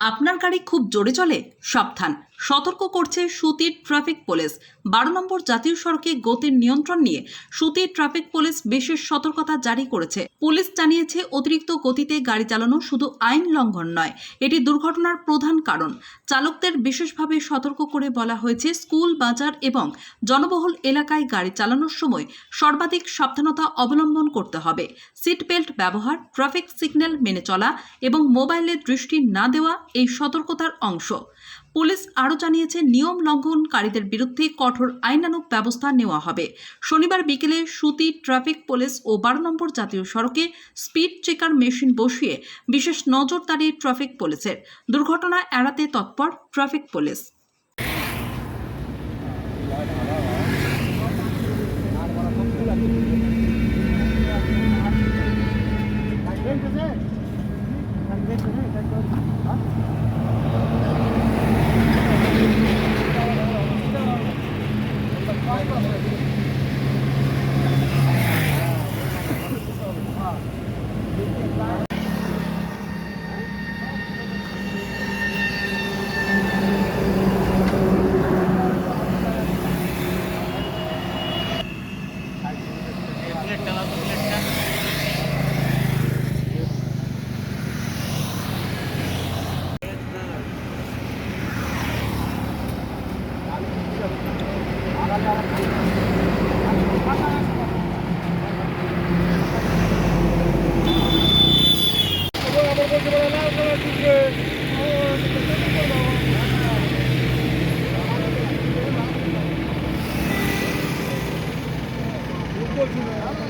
আপনার গাড়ি খুব জোরে চলে সাবধান। সতর্ক করছে সুতির ট্রাফিক পুলিশ। বারো নম্বর জাতীয় সড়কে গতির নিয়ন্ত্রণ নিয়ে সুতির ট্রাফিক পুলিশ বিশেষ সতর্কতা জারি করেছে। পুলিশ জানিয়েছে, অতিরিক্ত গতিতে গাড়ি চালানো শুধু আইন লঙ্ঘন নয়, এটি দুর্ঘটনার প্রধান কারণ। চালকদের বিশেষভাবে সতর্ক করে বলা হয়েছে, স্কুল, বাজার এবং জনবহুল এলাকায় গাড়ি চালানোর সময় সর্বাধিক সাবধানতা অবলম্বন করতে হবে। সিট বেল্ট ব্যবহার, ট্রাফিক সিগন্যাল মেনে চলা এবং মোবাইলে দৃষ্টি না দেওয়া এই সতর্কতার অংশ। পুলিশ আরও জানিয়েছে, নিয়ম লঙ্ঘনকারীদের বিরুদ্ধে কঠোর আইনানুক ব্যবস্থা নেওয়া হবে। শনিবার বিকেলে সুতি ট্রাফিক পুলিশ ও বারো নম্বর জাতীয় সড়কে স্পিড চেকার মেশিন বসিয়ে বিশেষ নজরদারি ট্রাফিক পুলিশের। দুর্ঘটনা এড়াতে তৎপর ট্রাফিক পুলিশ।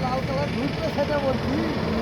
লাল কালার ঢুকবে সেটা বলছি